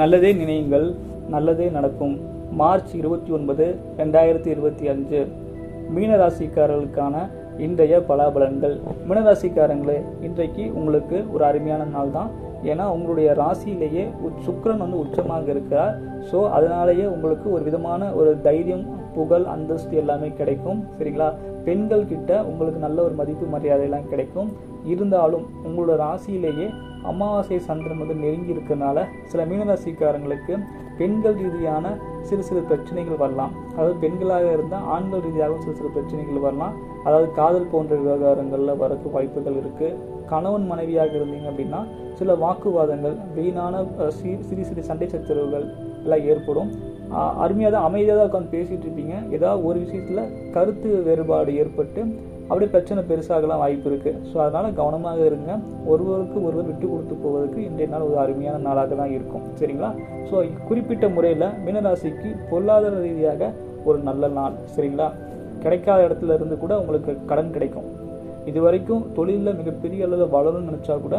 நல்லதே நினையுங்கள் நல்லதே நடக்கும். மார்ச் இருபத்தி ஒன்பது ரெண்டாயிரத்தி இருபத்தி அஞ்சு. மீனராசிக்காரர்களுக்கான இன்றைய பலாபலன்கள். மீனராசிக்காரங்களே இன்றைக்கு உங்களுக்கு ஒரு அருமையான நாள் தான். ஏன்னா உங்களுடைய ராசியிலேயே சுக்கரன் வந்து உச்சமாக இருக்கிறார். ஸோ அதனாலேயே உங்களுக்கு ஒரு விதமான ஒரு தைரியம் புகழ் அந்தஸ்து எல்லாமே கிடைக்கும். சரிங்களா? பெண்கள் கிட்ட உங்களுக்கு நல்ல ஒரு மதிப்பு மரியாதையெல்லாம் கிடைக்கும். இருந்தாலும் உங்களோட ராசியிலேயே அமாவாசை சந்திரன் வந்து நெருங்கி இருக்கிறதுனால சில மீனராசிக்காரங்களுக்கு பெண்கள் ரீதியான சிறு சிறு பிரச்சனைகள் வரலாம். அதாவது பெண்களாக இருந்தால் ஆண்கள் ரீதியாகவும் சிறு சிறு பிரச்சனைகள் வரலாம். அதாவது காதல் போன்ற விவகாரங்களில் வரக்கு வாய்ப்புகள் இருக்குது கணவன் மனைவியாக இருந்தீங்க அப்படின்னா சில வாக்குவாதங்கள் வீணான சிறு சிறு சண்டை சச்சரவுகள் எல்லாம் ஏற்படும். அருமையாக தான் அமைதியாக தான் உட்காந்து பேசிகிட்டு இருப்பீங்க. ஏதாவது ஒரு விஷயத்தில் கருத்து வேறுபாடு ஏற்பட்டு அப்படியே பிரச்சனை பெருசாகலாம் வாய்ப்பு இருக்குது ஸோ அதனால் கவனமாக இருங்க. ஒருவருக்கு ஒருவர் விட்டு கொடுத்து போவதற்கு இன்றைய நாள் ஒரு அருமையான நாளாக தான் இருக்கும். சரிங்களா? ஸோ குறிப்பிட்ட முறையில் மீனராசிக்கு பொருளாதார ரீதியாக ஒரு நல்ல நாள். சரிங்களா? கிடைக்காத இடத்துல இருந்து கூட உங்களுக்கு கடன் கிடைக்கும். இது வரைக்கும் தொழிலில் மிகப்பெரிய அளவில் வளரும்னு நினச்சா கூட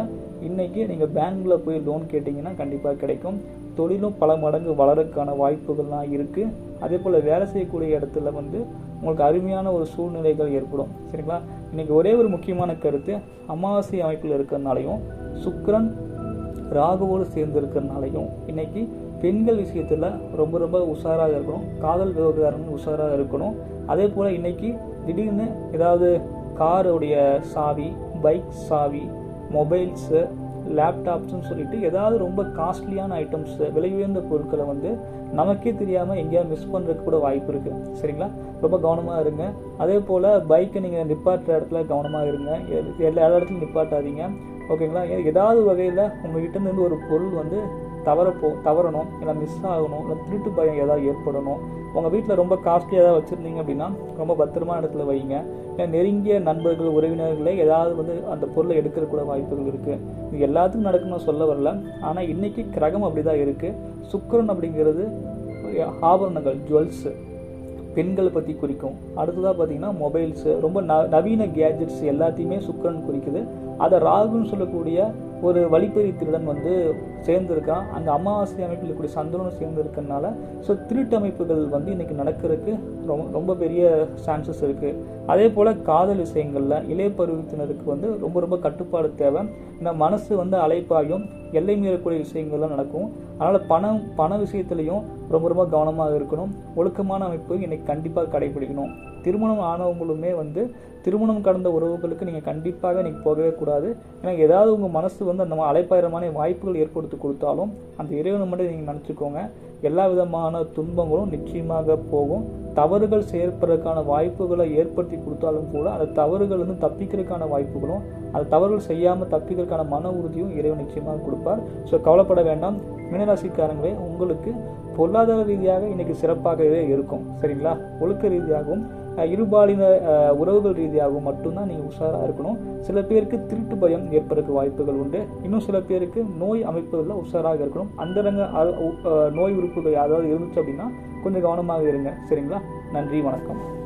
இன்றைக்கி நீங்கள் பேங்க்கில் போய் லோன் கேட்டிங்கன்னா கண்டிப்பாக கிடைக்கும். தொழிலும் பல மடங்கு வளரக்கான வாய்ப்புகள்லாம் இருக்குது அதே போல் வேலை செய்யக்கூடிய இடத்துல வந்து உங்களுக்கு அருமையான ஒரு சூழ்நிலைகள் ஏற்படும். சரிங்களா? இன்றைக்கி ஒரே ஒரு முக்கியமான கருத்து அமாவாசை அமைப்பில் இருக்கிறதுனாலையும் சுக்கரன் ராகுவோடு சேர்ந்து இருக்கிறதுனாலையும் இன்னைக்கு பெண்கள் விஷயத்தில் ரொம்ப ரொம்ப உஷாராக இருக்கணும். காதல் விவகாரம் உஷாராக இருக்கணும். அதே போல் இன்னைக்கு திடீர்னு ஏதாவது காருடைய சாவி பைக் சாவி மொபைல்ஸு லேப்டாப்ஸ்னு சொல்லிட்டு ஏதாவது ரொம்ப காஸ்ட்லியான ஐட்டம்ஸ் விலை உயர்ந்த பொருட்களை வந்து நமக்கே தெரியாமல் எங்கேயாவது மிஸ் பண்ணுறதுக்கு கூட வாய்ப்பு இருக்குது சரிங்களா? ரொம்ப கவனமாக இருங்க. அதே போல் பைக்கை நீங்கள் நிப்பாட்டுற இடத்துல கவனமாக இருங்க. எ- எல்லா இடத்துலையும் நிப்பாட்டாதீங்க. ஓகேங்களா ஏதாவது வகையில் உங்கள் இருந்து ஒரு பொருள் வந்து தவறப்போ தவறணும் இல்லை மிஸ் ஆகணும் இல்லை திருட்டு பயம் ஏதாவது ஏற்படணும் உங்கள் வீட்டில் ரொம்ப காஸ்ட்லியாக ஏதாவது வச்சுருந்தீங்க அப்படின்னா ரொம்ப பத்திரமான இடத்துல வைங்க. இல்லை நெருங்கிய நண்பர்கள் உறவினர்களே ஏதாவது வந்து அந்த பொருளை எடுக்கிற கூட வாய்ப்புகள் இருக்குது இது எல்லாத்துக்கும் நடக்கும்னு சொல்ல வரல. ஆனால் இன்றைக்கி கிரகம் அப்படி தான் இருக்குது சுக்கரன் அப்படிங்கிறது ஆபரணங்கள் ஜுவல்ஸு பெண்களை பற்றி குறிக்கும். அடுத்ததாக பார்த்தீங்கன்னா மொபைல்ஸு ரொம்ப ந நவீன கேஜெட்ஸ் எல்லாத்தையுமே சுக்கரன் குறிக்குது. அதை ராகுன்னு சொல்லக்கூடிய ஒரு வழிப்பறி திருடன் வந்து சேர்ந்துருக்கான். அந்த அமாவாசை அமைப்பில் இருக்கக்கூடிய சந்திரனும் சேர்ந்துருக்கனால ஸோ திருட்டு அமைப்புகள் வந்து இன்னைக்கு நடக்கிறதுக்கு ரொம்ப ரொம்ப பெரிய சான்சஸ் இருக்குது அதே போல் காதல் விஷயங்களில் இளைய பருவத்தினருக்கு வந்து ரொம்ப ரொம்ப கட்டுப்பாடு தேவை. இந்த மனசு வந்து அலைப்பாயும் எல்லை மீறக்கூடிய விஷயங்கள்லாம் நடக்கும். அதனால் பணம் பண விஷயத்துலையும் ரொம்ப ரொம்ப கவனமாக இருக்கணும். ஒழுக்கமான அமைப்பு இன்னைக்கு கண்டிப்பாக கடைபிடிக்கணும். திருமணம் ஆனவங்களுமே வந்து திருமணம் கடந்த உறவுகளுக்கு நீங்கள் கண்டிப்பாக நீங்கள் போகவே கூடாது. ஏன்னா ஏதாவது உங்கள் மனசு வந்து அந்த அலைப்பாயிரமான வாய்ப்புகள் ஏற்படுத்தி கொடுத்தாலும் அந்த இறைவனை மட்டும் நீங்கள் நினச்சிக்கோங்க. எல்லா விதமான துன்பங்களும் நிச்சயமாக போகும். தவறுகள் செயற்படுறதுக்கான வாய்ப்புகளை ஏற்படுத்தி கொடுத்தாலும் கூட அந்த தவறுகள் வந்து தப்பிக்கிறதுக்கான வாய்ப்புகளும் அந்த தவறுகள் செய்யாமல் தப்பிக்கிறதுக்கான மன உறுதியும் இறைவன் நிச்சயமாக கொடுப்பார். ஸோ கவலைப்பட வேண்டாம். மீனராசிக்காரங்களே உங்களுக்கு பொருளாதார ரீதியாக இன்றைக்கி சிறப்பாகவே இருக்கும். சரிங்களா? ஒழுக்க ரீதியாகவும் இருபாலின உறவுகள் ரீதியாகவும் மட்டும்தான் நீங்கள் உஷாராக இருக்கணும். சில பேருக்கு திருட்டு பயம் ஏற்படுறதுக்கு வாய்ப்புகள் உண்டு. இன்னும் சில பேருக்கு நோய் அமைப்புகளில் உஷாராக இருக்கணும். அந்தரங்க நோய் உறுப்புகள் யாராவது இருந்துச்சு அப்படின்னா கொஞ்சம் கவனமாக இருங்க. சரிங்களா? நன்றி வணக்கம்.